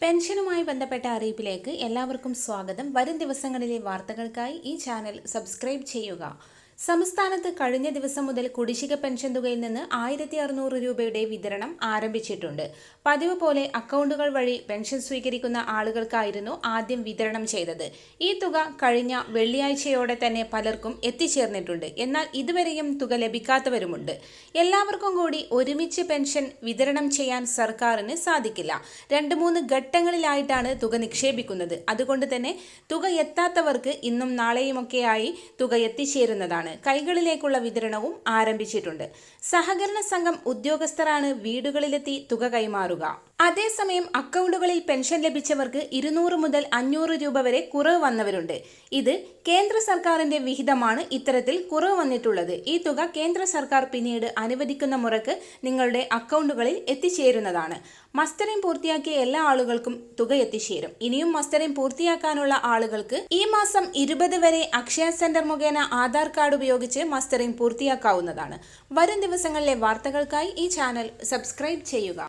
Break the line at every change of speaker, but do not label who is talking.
പെൻഷനുമായി ബന്ധപ്പെട്ട അറിയിപ്പിലേക്ക് എല്ലാവർക്കും സ്വാഗതം. വരും ദിവസങ്ങളിലെ വാർത്തകൾക്കായി ഈ ചാനൽ സബ്സ്ക്രൈബ് ചെയ്യുക. സംസ്ഥാനത്ത് കഴിഞ്ഞ ദിവസം മുതൽ കുടിശ്ശിക പെൻഷൻ തുകയിൽ നിന്ന് ആയിരത്തി അറുന്നൂറ് രൂപയുടെ വിതരണം ആരംഭിച്ചിട്ടുണ്ട്. പതിവ് പോലെ അക്കൗണ്ടുകൾ വഴി പെൻഷൻ സ്വീകരിക്കുന്ന ആളുകൾക്കായിരുന്നു ആദ്യം വിതരണം ചെയ്തത്. ഈ തുക കഴിഞ്ഞ വെള്ളിയാഴ്ചയോടെ തന്നെ പലർക്കും എത്തിച്ചേർന്നിട്ടുണ്ട്. എന്നാൽ ഇതുവരെയും തുക ലഭിക്കാത്തവരുമുണ്ട്. എല്ലാവർക്കും കൂടി ഒരുമിച്ച് പെൻഷൻ വിതരണം ചെയ്യാൻ സർക്കാരിന് സാധിക്കില്ല. രണ്ട് മൂന്ന് ഘട്ടങ്ങളിലായിട്ടാണ് തുക നിക്ഷേപിക്കുന്നത്. അതുകൊണ്ട് തന്നെ തുക എത്താത്തവർക്ക് ഇന്നും നാളെയുമൊക്കെയായി തുക എത്തിച്ചേരുന്നതാണ്. കൈകളിലേക്കുള്ള വിതരണവും ആരംഭിച്ചിട്ടുണ്ട്. സഹകരണ സംഘം ഉദ്യോഗസ്ഥരാണ് വീടുകളിലെത്തി തുക കൈമാറുക. അതേസമയം അക്കൗണ്ടുകളിൽ പെൻഷൻ ലഭിച്ചവർക്ക് ഇരുന്നൂറ് മുതൽ അഞ്ഞൂറ് രൂപ വരെ കുറവ് വന്നവരുണ്ട്. ഇത് കേന്ദ്ര സർക്കാരിന്റെ വിഹിതമാണ് ഇത്തരത്തിൽ കുറവ് വന്നിട്ടുള്ളത്. ഈ തുക കേന്ദ്ര സർക്കാർ പിന്നീട് അനുവദിക്കുന്ന മുറക്ക് നിങ്ങളുടെ അക്കൗണ്ടുകളിൽ എത്തിച്ചേരുന്നതാണ്. മസ്റ്ററിംഗ് പൂർത്തിയാക്കിയ എല്ലാ ആളുകൾക്കും തുക എത്തിച്ചേരും. ഇനിയും മസ്റ്ററിംഗ് പൂർത്തിയാക്കാനുള്ള ആളുകൾക്ക് ഈ മാസം ഇരുപത് വരെ അക്ഷയ സെന്റർ മുഖേന ആധാർ കാർഡ് ഉപയോഗിച്ച് മസ്റ്ററിംഗ് പൂർത്തിയാക്കാവുന്നതാണ്. വരും ദിവസങ്ങളിലെ വാർത്തകൾക്കായി ഈ ചാനൽ സബ്സ്ക്രൈബ് ചെയ്യുക.